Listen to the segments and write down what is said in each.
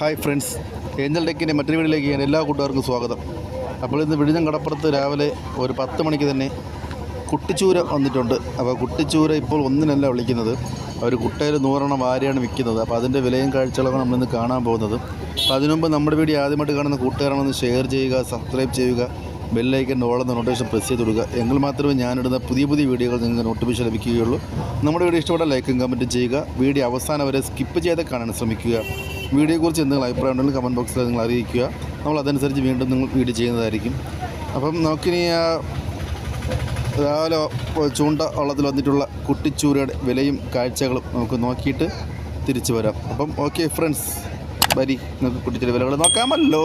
Hi friends Angel ടെക്കിന്റെ മറ്റൊരു വീട്ടിലേക്ക് ഞാൻ എല്ലാ കൂട്ടുകാർക്കും സ്വാഗതം. അപ്പോൾ ഇന്ന് വിഴിഞ്ഞം കടപ്പുറത്ത് രാവിലെ ഒരു പത്ത് മണിക്ക് തന്നെ കുട്ടിച്ചൂര വന്നിട്ടുണ്ട്. അപ്പോൾ കുട്ടിച്ചൂര ഇപ്പോൾ ഒന്നിനല്ല വിളിക്കുന്നത്. അവർ കുട്ടയിൽ നൂറെണ്ണം വാരിയാണ് വിൽക്കുന്നത്. അപ്പോൾ അതിന്റെ വിലയും കാഴ്ചകളൊക്കെ നമ്മളിന്ന് കാണാൻ പോകുന്നത്. അപ്പോൾ അതിനുമുമ്പ് നമ്മുടെ വീഡിയോ ആദ്യമായിട്ട് കാണുന്ന കൂട്ടുകാരാണെന്ന് ഷെയർ ചെയ്യുക സബ്സ്ക്രൈബ് ചെയ്യുക. ബെല്ലൈക്കൻ ഓളെന്ന നോട്ടിഫിക്കേഷൻ പ്രസ് ചെയ്ത് കൊടുക്കുക. എങ്കിൽ മാത്രമേ ഞാനിടുന്ന പുതിയ പുതിയ വീഡിയോകൾ നിങ്ങൾക്ക് നോട്ടിഫിക്കേഷൻ ലഭിക്കുകയുള്ളൂ. നമ്മുടെ വീഡിയോ ഇഷ്ടപ്പെട്ട ലൈക്കും കമന്റും ചെയ്യുക. വീഡിയോ അവസാനം വരെ സ്കിപ്പ് ചെയ്ത് കാണാൻ ശ്രമിക്കുക. വീഡിയോയെക്കുറിച്ച് എന്തെങ്കിലും അഭിപ്രായം ഉണ്ടെങ്കിൽ കമന്റ് ബോക്സിൽ നിങ്ങൾ അറിയിക്കുക. നമ്മൾ അതനുസരിച്ച് വീണ്ടും നിങ്ങൾ വീഡിയോ ചെയ്യുന്നതായിരിക്കും. അപ്പം നമുക്കിനി രാവിലെ ചൂണ്ട വള്ളത്തിൽ വന്നിട്ടുള്ള കുട്ടിച്ചൂരയുടെ വിലയും കാഴ്ചകളും നമുക്ക് നോക്കിയിട്ട് തിരിച്ചു വരാം. അപ്പം ഓക്കെ ഫ്രണ്ട്സ് വരി നമുക്ക് കുട്ടിച്ചൂര വിലകൾ നോക്കാമല്ലോ.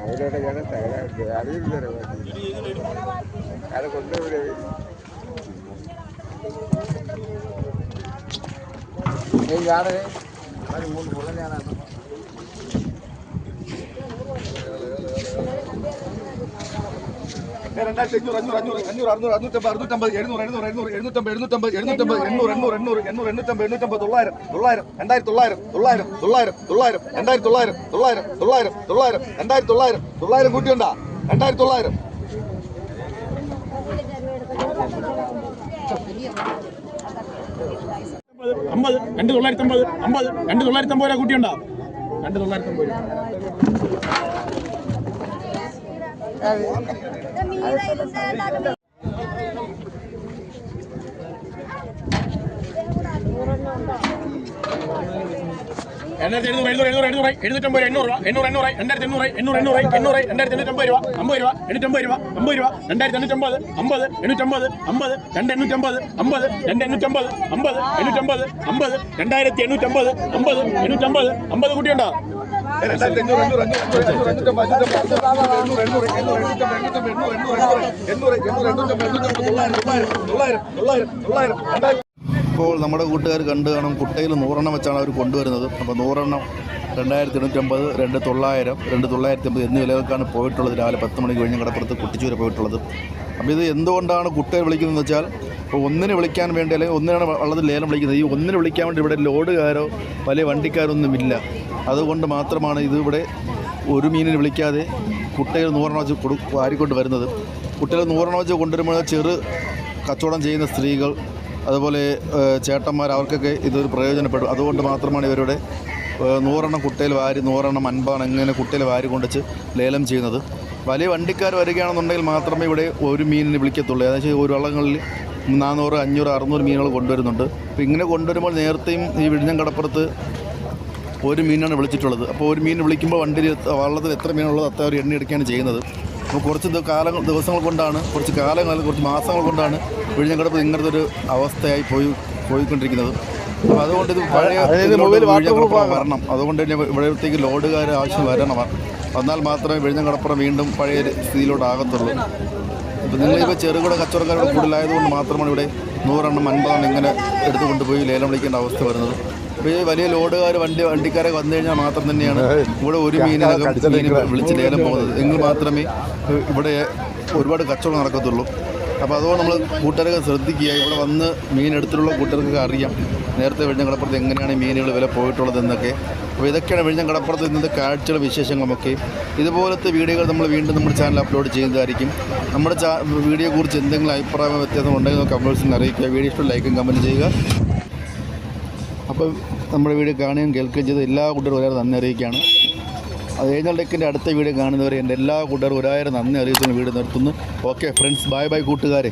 അവരോടെ ഞാൻ തയ്യാറായിട്ട് അറിയില്ല അത് കൊണ്ടുവിടെ ഞാനേ മൂന്ന് പുള്ളനാണ് രണ്ടായിരത്തി അഞ്ഞൂറ് അഞ്ഞൂറ് അഞ്ഞൂറ് അഞ്ഞൂറ് അറുന്നൂറ് അറുന്നൂറ്റമ്പത് അറുന്നൂറ്റമ്പത് എഴുന്നൂറ് എഴുന്നൂറ് എഴുന്നൂറ് എഴുന്നൂറ്റമ്പത് എഴുന്നൂറ്റമ്പത് എഴുന്നൂറ്റമ്പത് എണ്ണൂറ് എണ്ണൂറ് എണ്ണൂറ് എണ്ണൂറ് എണ്ണൂറ്റമ്പത് എണ്ണൂറ്റമ്പത് തൊള്ളായിരം തൊള്ളായിരം രണ്ടായിരത്തി തൊള്ളായിരം തൊള്ളായിരം തൊള്ളായിരം തൊള്ളായിരം രണ്ടായിരത്തി തൊള്ളായിരം തൊള്ളായിരം തൊള്ളായിരം തൊള്ളായിരം രണ്ടായിരത്തി തൊള്ളായിരം തൊള്ളായിരം കൂട്ടിയുണ്ടാ? രണ്ടായിരത്തി തൊള്ളായിരം. അമ്പത് രണ്ട് തൊള്ളായിരത്തി അമ്പത് അമ്പത് രണ്ട് തൊള്ളായിരത്തി അമ്പത് രൂപ കൂട്ടിയുണ്ടാ? രണ്ട് തൊള്ളായിരത്തി അമ്പത് രൂപ രണ്ടായിരത്തി എഴുന്നൂറ് എഴുന്നൂറ് എഴുന്നൂറ് എഴുന്നൂറ് എഴുന്നൂറ്റമ്പത് എണ്ണൂറ് രൂപ എണ്ണൂറ് എണ്ണൂറ് രണ്ടായിരത്തി എണ്ണൂറ് എണ്ണൂറ് എണ്ണൂറ് എണ്ണൂറ് രണ്ടായിരത്തി എണ്ണൂറ്റമ്പത് രൂപ അമ്പത് രൂപ എണ്ണൂറ്റമ്പത് രൂപ അമ്പത് രൂപ രണ്ടായിരത്തി എണ്ണൂറ്റമ്പത് അമ്പത് എണ്ണൂറ്റമ്പത് അമ്പത് രണ്ട് എണ്ണൂറ്റമ്പത് അമ്പത് രണ്ട് എണ്ണൂറ്റമ്പത് അമ്പത് എണ്ണൂറ്റമ്പത് അമ്പത് രണ്ടായിരത്തി എണ്ണൂറ്റമ്പത് അമ്പത് എണ്ണൂറ്റമ്പത് അമ്പത് കുട്ടിയുണ്ടോ ഇപ്പോൾ നമ്മുടെ കൂട്ടുകാർ കണ്ടു കാണും കുട്ടയിൽ നൂറെണ്ണം വെച്ചാണ് അവർ കൊണ്ടുവരുന്നത്. അപ്പോൾ നൂറെണ്ണം രണ്ടായിരത്തി എണ്ണൂറ്റമ്പത് രണ്ട് തൊള്ളായിരം രണ്ട് തൊള്ളായിരത്തി അമ്പത് എന്നീ വിലകൾക്കാണ് പോയിട്ടുള്ളത്. രാവിലെ പത്ത് മണിക്ക് കഴിഞ്ഞ് കടപ്പുറത്ത് കുട്ടിച്ചൂര പോയിട്ടുള്ളത്. അപ്പോൾ ഇത് എന്തുകൊണ്ടാണ് കുട്ടയെ വിളിക്കുന്നതെന്ന് വെച്ചാൽ ഇപ്പോൾ ഒന്നിന് വിളിക്കാൻ വേണ്ടി അല്ലെങ്കിൽ ഒന്നിനാണ് വള്ളത്തിൽ ലേലം വിളിക്കുന്നത്. ഈ ഒന്നിന് വിളിക്കാൻ വേണ്ടി ഇവിടെ ലോഡുകാരോ വലിയ വണ്ടിക്കാരൊന്നുമില്ല അതുകൊണ്ട് മാത്രമാണ് ഇതിവിടെ ഒരു മീനിന് വിളിക്കാതെ കുട്ടികൾ നൂറെണ്ണം വെച്ച് കൊടു വാരിക്കൊണ്ട് വരുന്നത്. കുട്ടികൾ നൂറെണ്ണം വെച്ച് കൊണ്ടുവരുമ്പോൾ ചെറു കച്ചവടം ചെയ്യുന്ന സ്ത്രീകൾ അതുപോലെ ചേട്ടന്മാർ അവർക്കൊക്കെ ഇതൊരു പ്രയോജനപ്പെടും. അതുകൊണ്ട് മാത്രമാണ് ഇവരുടെ നൂറെണ്ണം കുട്ടയിൽ വാരി നൂറെണ്ണം അൻപാണ് ഇങ്ങനെ കുട്ടയിൽ വാരി കൊണ്ടുവച്ച് ലേലം ചെയ്യുന്നത്. വലിയ വണ്ടിക്കാർ വരികയാണെന്നുണ്ടെങ്കിൽ മാത്രമേ ഇവിടെ ഒരു മീനിന് വിളിക്കത്തുള്ളൂ. ഏകദേശം ഒരു വള്ളങ്ങളിൽ നാനൂറ് അഞ്ഞൂറ് അറുന്നൂറ് മീനുകൾ കൊണ്ടുവരുന്നുണ്ട്. അപ്പോൾ ഇങ്ങനെ കൊണ്ടുവരുമ്പോൾ നേരത്തെയും ഈ വിഴിഞ്ഞം കടപ്പുറത്ത് ഒരു മീനാണ് വിളിച്ചിട്ടുള്ളത്. അപ്പോൾ ഒരു മീൻ വിളിക്കുമ്പോൾ വണ്ടിയിൽ വള്ളത്തിൽ എത്ര മീനുള്ളത് അത്ര ഒരു എണ്ണ എടുക്കുകയാണ് ചെയ്യുന്നത്. അപ്പോൾ കുറച്ച് കാലങ്ങൾ ദിവസങ്ങൾ കൊണ്ടാണ് കുറച്ച് കാലങ്ങൾ കുറച്ച് മാസങ്ങൾ കൊണ്ടാണ് വിഴിഞ്ഞങ്കടപ്പ് ഇങ്ങനത്തെ ഒരു അവസ്ഥയായി പോയി പോയിക്കൊണ്ടിരിക്കുന്നത്. അപ്പോൾ അതുകൊണ്ട് ഇത് പഴയ വരണം. അതുകൊണ്ട് തന്നെ ഇവിടത്തേക്ക് ലോഡുകാർ ആവശ്യം വരണം. വന്നാൽ മാത്രമേ വിഴിഞ്ഞങ്കടപ്പുറം വീണ്ടും പഴയ സ്ഥിതിയിലോട്ടാകത്തുള്ളൂ അപ്പോൾ നിങ്ങളിപ്പോൾ ചെറുകിട കച്ചവടക്കാരുടെ കൂടുതലായതുകൊണ്ട് മാത്രമാണ് ഇവിടെ നൂറെണ്ണം അൻപതെണ്ണം ഇങ്ങനെ എടുത്തു കൊണ്ടുപോയി ലേലം വിളിക്കേണ്ട അവസ്ഥ വരുന്നത്. വലിയ ലോഡുകാർ വണ്ടി വണ്ടിക്കാരെ വന്നു കഴിഞ്ഞാൽ മാത്രം തന്നെയാണ് ഇവിടെ ഒരു മീനിനകം മീൻ വിളിച്ച് ലേലം പോകുന്നത്. എങ്കിൽ മാത്രമേ ഇവിടെ ഒരുപാട് കച്ചവടം നടക്കത്തുള്ളൂ. അപ്പോൾ അതുകൊണ്ട് നമ്മൾ കൂട്ടുകാരൊക്കെ ശ്രദ്ധിക്കുക. ഇവിടെ വന്ന് മീൻ എടുത്തിട്ടുള്ള കൂട്ടുകാർക്കൊക്കെ അറിയാം. നേരത്തെ വെഴിഞ്ഞ കടപ്പുറത്ത് എങ്ങനെയാണ് മീനുകൾ വില പോയിട്ടുള്ളത് എന്നൊക്കെ. അപ്പോൾ ഇതൊക്കെയാണ് വെഴിഞ്ഞ കടപ്പുറത്ത് ഇന്നത്തെ കാഴ്ചകൾ വിശേഷങ്ങളുമൊക്കെ ഇതുപോലത്തെ വീഡിയോകൾ നമ്മൾ വീണ്ടും നമ്മുടെ ചാനൽ അപ്ലോഡ് ചെയ്യുന്നതായിരിക്കും. നമ്മുടെ ചാ വീഡിയോയെക്കുറിച്ച് എന്തെങ്കിലും അഭിപ്രായം വ്യത്യാസം ഉണ്ടെങ്കിൽ കമൻസിൽ അറിയിക്കുക. വീഡിയോ ഇഷ്ടം ലൈക്കും കമന്റ് ചെയ്യുക. അപ്പം നമ്മുടെ വീട് കാണുകയും കേൾക്കുകയും ചെയ്ത എല്ലാ കൂട്ടരും ഒരാൾ നന്ദി അറിയിക്കുകയാണ്. അത് ഏഞ്ചൽ ഡെക്കിന്റെ അടുത്ത വീട് കാണുന്നവരെ എന്റെ എല്ലാ കൂട്ടുകാരും ഒരായിരം നന്ദി അറിയിച്ചുകൊണ്ട് വീട് നിർത്തുന്നു. ഓക്കെ ഫ്രണ്ട്സ് ബൈ ബൈ കൂട്ടുകാരെ.